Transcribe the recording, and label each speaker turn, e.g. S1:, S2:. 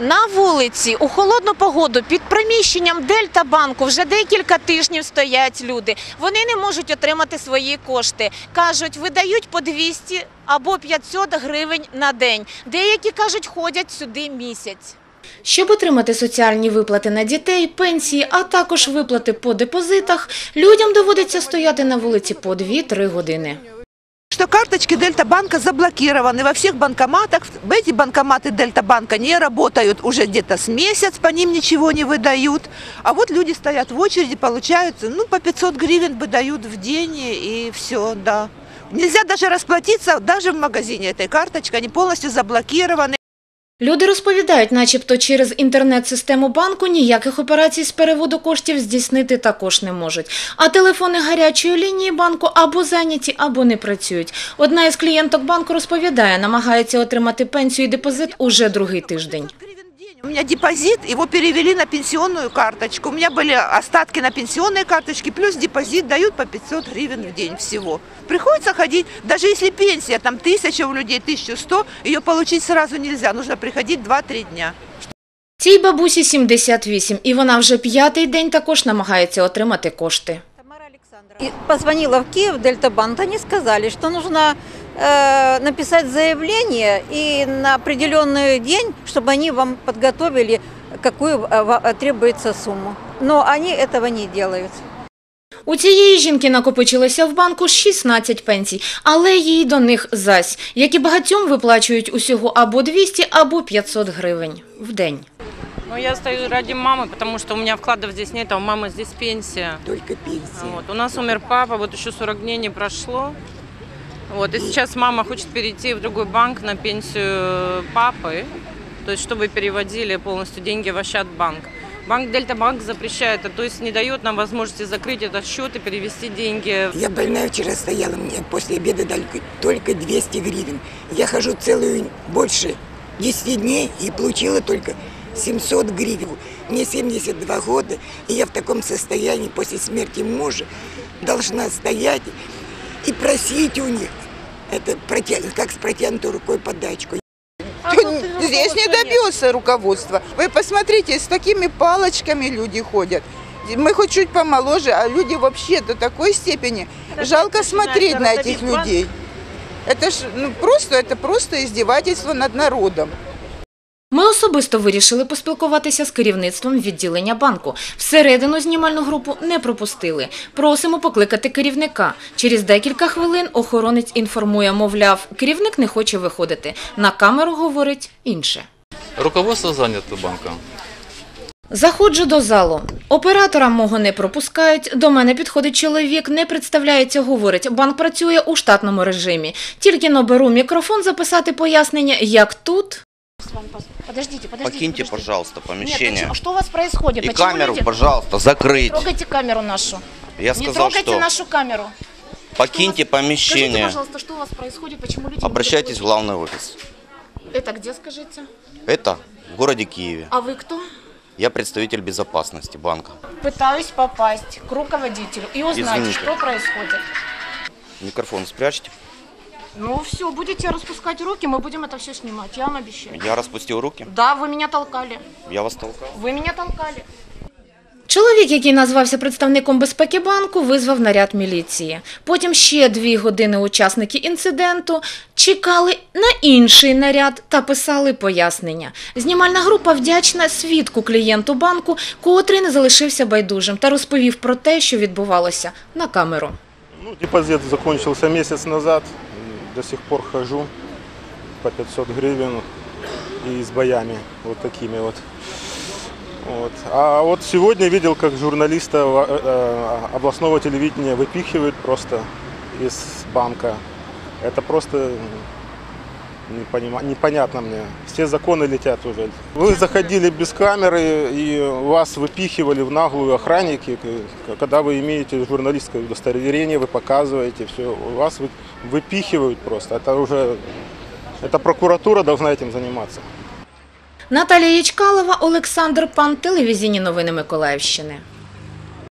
S1: На вулиці у холодну погоду під приміщенням Дельта банку вже декілька тижнів стоять люди. Вони не можуть отримати свої кошти. Кажуть, видають по 200 або 500 гривень на день. Деякі кажуть, ходять сюди місяць. Щоб отримати соціальні виплати на дітей, пенсії, а також виплати по депозитах, людям доводиться стояти на вулиці по 2-3 години.
S2: Что карточки Дельта банка заблокированы во всех банкоматах. Эти банкоматы Дельта банка не работают уже где-то с месяц, по ним ничего не выдают. А вот люди стоят в очереди, получают, ну, по 500 гривен выдают в день и все, да. Нельзя даже расплатиться даже в магазине этой карточкой, они полностью заблокированы.
S1: Люди розповідають, начебто через інтернет-систему банку ніяких операцій з переводу коштів здійснити також не можуть. А телефони гарячої лінії банку або зайняті, або не працюють. Одна із клієнток банку розповідає, намагається отримати пенсію і депозит уже другий тиждень.
S2: У меня депозит, его перевели на пенсионную карточку. У меня были остатки на пенсионной карточке, плюс депозит дают по 500 гривен в день всего. Приходится ходить, даже если пенсия, там тысяча у людей, 1100, ее получить сразу нельзя, нужно приходить 2-3 дня.
S1: Цій бабусі 78, і вона вже п'ятий день також намагається отримати кошти.
S3: Позвонила в Киев, Дельтабанк, они сказали, что нужно э, написать заявление и на определенный день, чтобы они вам подготовили, какую э, ва- требуется сумму. Но они этого не делают.
S1: У цієї жінки накопичилося в банку 16 пенсій, але їй до них зась, як і багатьом виплачують усього або 200, або 500 гривень в день.
S4: Ну, я стою ради мамы, потому что у меня вкладов здесь нет, а у мамы здесь пенсия.
S5: Только пенсия.
S4: Вот. У нас умер папа, вот еще 40 дней не прошло. Вот. И сейчас мама хочет перейти в другой банк на пенсию папы, то есть чтобы переводили полностью деньги в Ощадбанк. Банк Дельта Банк запрещает, а то есть не дает нам возможности закрыть этот счет и перевести деньги.
S5: Я больная вчера стояла, мне после обеда дали только 200 гривен. Я хожу целую больше 10 дней и получила только 700 гривен. Мне 72 года, и я в таком состоянии после смерти мужа должна стоять и просить у них, это протя- как с протянутой рукой подачку.
S6: Здесь не добился руководства. Вы посмотрите, с такими палочками люди ходят. Мы хоть чуть помоложе, а люди вообще до такой степени. Жалко смотреть на этих людей. Это ж ну, просто, это просто издевательство над народом.
S1: Ми особисто вирішили поспілкуватися з керівництвом відділення банку. Всередину знімальну групу не пропустили. Просимо покликати керівника. Через декілька хвилин охоронець інформує, мовляв, керівник не хоче виходити. На камеру говорить інше.
S7: Руководство занято банка.
S1: Заходжу до залу. Оператора мого не пропускають. До мене підходить чоловік, не представляється, говорить. Банк працює у штатному режимі. Тільки наберу мікрофон записати пояснення, як тут.
S8: Подождите, подождите.
S9: Покиньте,
S8: подождите.
S9: пожалуйста,
S8: Нет,
S9: помещение.
S8: почему- что у вас происходит?
S9: И
S8: Почему
S9: камеру,
S8: люди-
S9: пожалуйста, закрыть.
S8: Трогайте камеру нашу.
S9: Я
S8: Не
S9: сказал,
S8: трогайте
S9: что
S8: нашу камеру.
S9: покиньте
S8: Скажите,
S9: помещение.
S8: пожалуйста, что у вас происходит? Почему люди... не
S9: Обращайтесь в главный офис.
S1: Это где, скажите?
S9: Это в городе Киеве.
S1: А вы кто?
S9: Я представитель безопасности банка.
S8: Пытаюсь попасть к руководителю и узнать,
S9: Извините.
S8: что происходит.
S9: Микрофон спрячьте.
S8: Ну все, будете распускать руки, мы будем это все снимать, я вам обещаю.
S9: Я распустил руки.
S8: Да, вы меня толкали.
S9: Я вас толкал.
S8: Вы меня толкали.
S1: Чоловік, який назвався представником безпеки банку, визвав наряд міліції. Потім ще дві години учасники інциденту чекали на інший наряд та писали пояснення. Знімальна група вдячна свідку клієнту банку, котрий не залишився байдужим та розповів про те, що відбувалося на камеру.
S10: Ну, депозит закончился месяц назад. До сих пор хожу по 500 гривен и с боями вот такими вот. Вот. А вот сегодня видел, как журналиста э, э, областного телевидения выпихивают просто из банка. Это просто непонима- непонятно мне. Все законы летят уже. Вы заходили без камеры и вас выпихивали в наглую охранники. К- Когда вы имеете журналистское удостоверение, вы показываете все. Вас вы- выпихивают просто. Это уже это прокуратура должна этим заниматься.
S1: Наталія Ячкалова, Олександр Пан, телевізійні новини Миколаївщини.